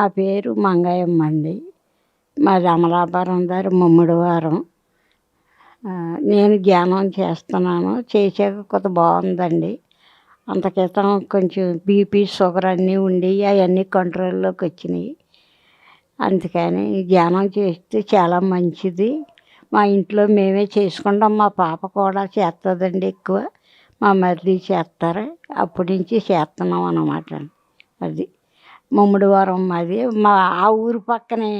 నా పేరు మంగయ్యమ్మ అండి. మాది అమలాపురం దగ్గర ముమ్మిడివారం నేను ధ్యానం చేస్తున్నాను. చేసాక కొత్త బాగుందండి. అంత క్రితం కొంచెం బీపీ షుగర్ అన్నీ ఉండి అవన్నీ కంట్రోల్లోకి వచ్చినాయి. అందుకని ధ్యానం చేస్తే చాలా మంచిది. మా ఇంట్లో మేమే చేసుకుంటాం. మా పాప కూడా చేస్తుందండి ఎక్కువ. మా మరిది చేస్తారు. అప్పటి నుంచి చేస్తున్నాం అన్నమాట. అది. ముమ్మిడివారం మాది. మా ఆ ఊరు పక్కనే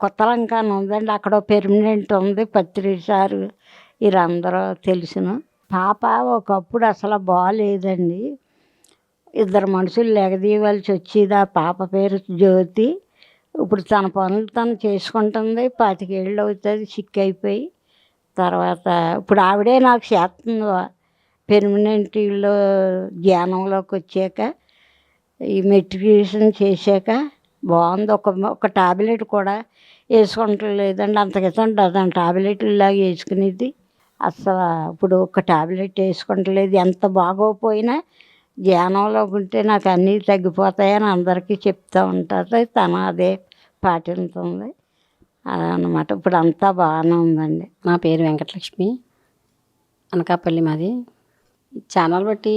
కొత్తలంక అని ఉందండి. అక్కడ పెర్మినెంట్ ఉంది. పత్రి సారు వీరందరూ తెలుసును. పాప ఒకప్పుడు అసలు బాగాలేదండి ఇద్దరు మనుషులు లెగదీయవలసి వచ్చేది. ఆ పాప పేరు జ్యోతి. ఇప్పుడు తన పనులు తను చేసుకుంటుంది. పాతికేళ్ళు అవుతుంది. సిక్ అయిపోయి. తర్వాత ఇప్పుడు ఆవిడే నాకు చేస్తుంది. పెర్మనెంట్లో ధ్యానంలోకి వచ్చాక ఈ మెడిటేషన్ చేశాక బాగుంది. ఒక ఒక టాబ్లెట్ కూడా వేసుకుంటలేదండి అంత క్రితం డజన్ టాబ్లెట్లు లాగా వేసుకునేది. అసలు ఇప్పుడు ఒక టాబ్లెట్ వేసుకుంటలేదు ఎంత బాగోపోయినా ధ్యానంలో ఉంటే నాకు అన్నీ తగ్గిపోతాయని అందరికీ చెప్తూ ఉంటుంది తను అదే పాటిస్తుంది అనమాట ఇప్పుడు అంతా బాగానే ఉందండి. నా పేరు వెంకటలక్ష్మి. అనకాపల్లి మాది. ఛానల్ బట్టి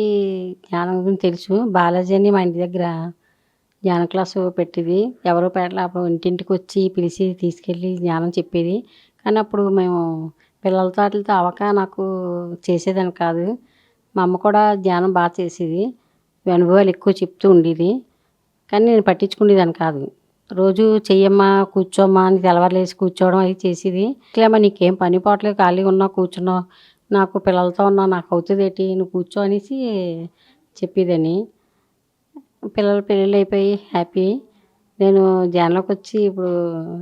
జ్ఞానం గురించి తెలుసు. బాలాజీ అని మా ఇంటి దగ్గర జ్ఞాన క్లాసు పెట్టేది. ఎవరో పెట్టలే అప్పుడు ఇంటింటికి వచ్చి పిలిచి తీసుకెళ్ళి జ్ఞానం చెప్పేది. కానీ అప్పుడు మేము పిల్లలతో వాటితో అవక నాకు చేసేదాన్ని కాదు. మా అమ్మ కూడా ధ్యానం బాగా చేసేది. అనుభవాలు ఎక్కువ చెప్తూ ఉండేది. కానీ నేను పట్టించుకునేదాన్ని కాదు. రోజు చెయ్యమ్మా కూర్చోమ్మా అని తెల్లవారులేసి కూర్చోవడం అది చేసేది. ఇట్లేమ్మా నీకేం పని పోవట్లేదు ఖాళీగా ఉన్నావు కూర్చున్నావు. నాకు పిల్లలతో ఉన్నా నాకు అవుతుంది ఏంటి నువ్వు కూర్చో అనేసి చెప్పేదని పిల్లలు పెళ్ళిళ్ళు అయిపోయి హ్యాపీ. నేను ధ్యానంలోకి వచ్చి ఇప్పుడు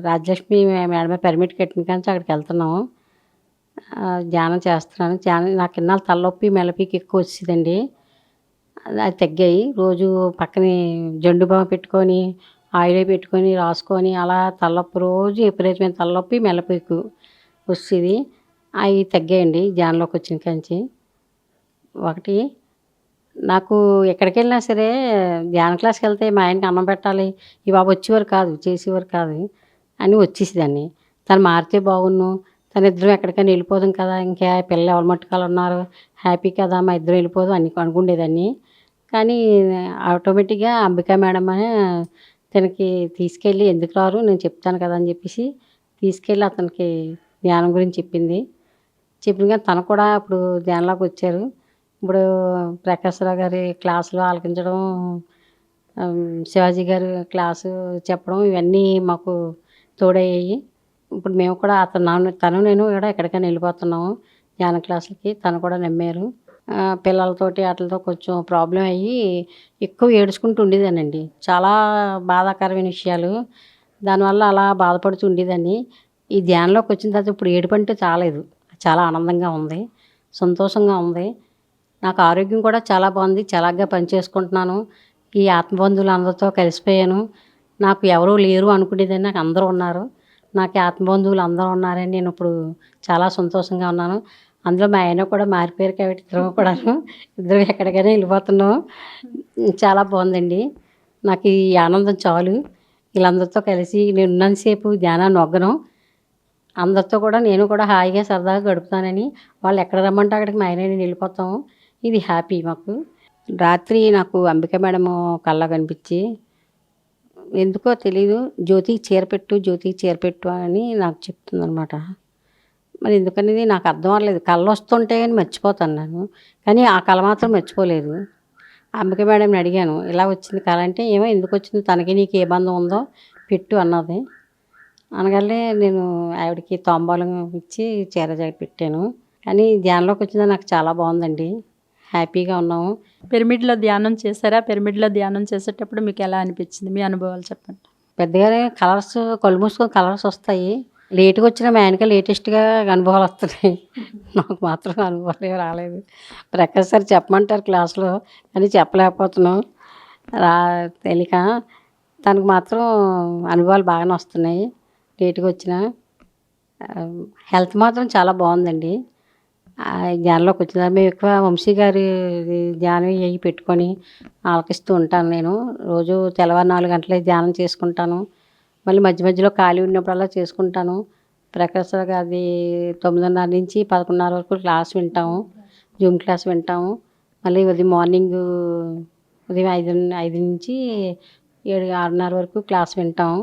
రాజలక్ష్మి మేడమే పర్మిట్ కట్టిన కానీ అక్కడికి వెళ్తున్నాము. ధ్యానం చేస్తున్నాను. ధ్యానం నాకు ఇన్నాళ్ళు తలనొప్పి మెలపికి ఎక్కువ వచ్చేదండి. అది అది తగ్గాయి. రోజు పక్కనే జండు బామ పెట్టుకొని ఆయిల్ పెట్టుకొని రాసుకొని అలా తలనొప్పి రోజు విపరీతమైన తలనొప్పి మెలపికు వచ్చేది. అవి తగ్గాయండి జాన్లోకి వచ్చిన కాంచి. ఒకటి నాకు ఎక్కడికి వెళ్ళినా సరే ధ్యాన క్లాస్కి వెళ్తే మా ఆయనకి అన్నం పెట్టాలి ఈ బాబు వచ్చేవారు కాదు చేసేవారు కాదు అని వచ్చేసేదాన్ని. తను మారితే బాగున్ను తను ఇద్దరం ఎక్కడికైనా వెళ్ళిపోదాం కదా ఇంకా పిల్లలు ఎవరు మట్టుకాలు ఉన్నారు హ్యాపీ కదా మా ఇద్దరం వెళ్ళిపోదాం అని అనుకుండేదాన్ని. కానీ ఆటోమేటిక్గా అంబికా మేడం అని తనకి తీసుకెళ్ళి ఎందుకు రారు నేను చెప్తాను కదా అని చెప్పేసి తీసుకెళ్ళి అతనికి ధ్యానం గురించి చెప్పింది. చెప్పిన కానీ తను కూడా ఇప్పుడు ధ్యానంలోకి వచ్చారు. ఇప్పుడు ప్రకాశ్రావు గారి క్లాసులు ఆలకించడం శివాజీ గారు క్లాసు చెప్పడం ఇవన్నీ మాకు తోడయ్యాయి. ఇప్పుడు మేము కూడా అతను తను నేను కూడా ఎక్కడికైనా వెళ్ళిపోతున్నాము ధ్యాన క్లాసులకి. తను కూడా నమ్మారు. పిల్లలతోటి వాటితో కొంచెం ప్రాబ్లం అయ్యి ఎక్కువ ఏడుచుకుంటూ ఉండేదానండి చాలా బాధాకరమైన విషయాలు. దానివల్ల అలా బాధపడుతూ ఉండేదాన్ని. ఈ ధ్యానంలోకి వచ్చిన తర్వాత ఇప్పుడు ఏడుపంటే చాలేదు. చాలా ఆనందంగా ఉంది. సంతోషంగా ఉంది. నాకు ఆరోగ్యం కూడా చాలా బాగుంది. చాలాగా పనిచేసుకుంటున్నాను. ఈ ఆత్మబంధువులు అందరితో కలిసిపోయాను. నాకు ఎవరూ లేరు అనుకునేదని నాకు అందరూ ఉన్నారు. నాకు ఆత్మబంధువులు అందరూ ఉన్నారని నేను ఇప్పుడు చాలా సంతోషంగా ఉన్నాను. అందులో మా ఆయన కూడా మారిపోయారు కాబట్టి ఇద్దరం కూడాను. ఇద్దరు ఎక్కడికైనా వెళ్ళిపోతున్నాం. చాలా బాగుందండి. నాకు ఈ ఆనందం చాలు. వీళ్ళందరితో కలిసి నేను ఉన్నంతసేపు ధ్యానాన్ని నొగ్గను. అందరితో కూడా నేను కూడా హాయిగా సరదాగా గడుపుతానని వాళ్ళు ఎక్కడ రమ్మంటే అక్కడికి మా ఆయన వెళ్ళిపోతాం. ఇది హ్యాపీ మాకు. రాత్రి నాకు అంబిక మేడము కళ్ళ కనిపించి ఎందుకో తెలీదు జ్యోతికి చీర పెట్టు జ్యోతికి చీర పెట్టు అని నాకు చెప్తుందనమాట మరి ఎందుకనేది నాకు అర్థం అవ్వలేదు కళ్ళు వస్తుంటే కానీ మర్చిపోతాను నేను కానీ ఆ కళ మాత్రం మర్చిపోలేదు. అంబిక మేడంని అడిగాను ఇలా వచ్చింది కళ అంటే ఏమో ఎందుకు వచ్చింది తనకి నీకు ఏ బంధం ఉందో పెట్టు అన్నది. అనగానే నేను ఆవిడకి తాంబూలం ఇచ్చి చీర జాకెట్ పెట్టాను. కానీ ధ్యానంలోకి వచ్చింది నాకు చాలా బాగుందండి. హ్యాపీగా ఉన్నాము. పిరమిడ్లో ధ్యానం చేశారా? పిరమిడ్లో ధ్యానం చేసేటప్పుడు మీకు ఎలా అనిపించింది? మీ అనుభవాలు చెప్పండి. పెద్దగానే కలర్స్ కళ్ళు మూసుకొని కలర్స్ వస్తాయి. లేట్గా వచ్చిన మా ఆయనకి లేటెస్ట్గా అనుభవాలు వస్తున్నాయి. నాకు మాత్రం అనుభవాలు ఏమీ రాలేదు. ప్రకాష్ సార్ చెప్పమంటారు క్లాస్లో కానీ చెప్పలేకపోతున్నాం. రా తెలియక తనకు మాత్రం అనుభవాలు బాగానే వస్తున్నాయి. లేట్గా వచ్చిన హెల్త్ మాత్రం చాలా బాగుందండి. ధ్యానంలోకి వచ్చిన మేము ఎక్కువ వంశీ గారి ధ్యానం అవి పెట్టుకొని ఆలకిస్తూ ఉంటాను నేను. రోజు తెల్లవారు నాలుగు గంటలే ధ్యానం చేసుకుంటాను. మళ్ళీ మధ్య మధ్యలో ఖాళీ ఉన్నప్పుడల్లా చేసుకుంటాను. ప్రకాశ్ గారి తొమ్మిదిన్నర నుంచి పదకొండున్నర వరకు క్లాస్ వింటాము. జూమ్ క్లాస్ వింటాము. మళ్ళీ ఉదయం మార్నింగ్ ఉదయం ఐదు ఐదు నుంచి ఏడు ఆరున్నర వరకు క్లాస్ వింటాము.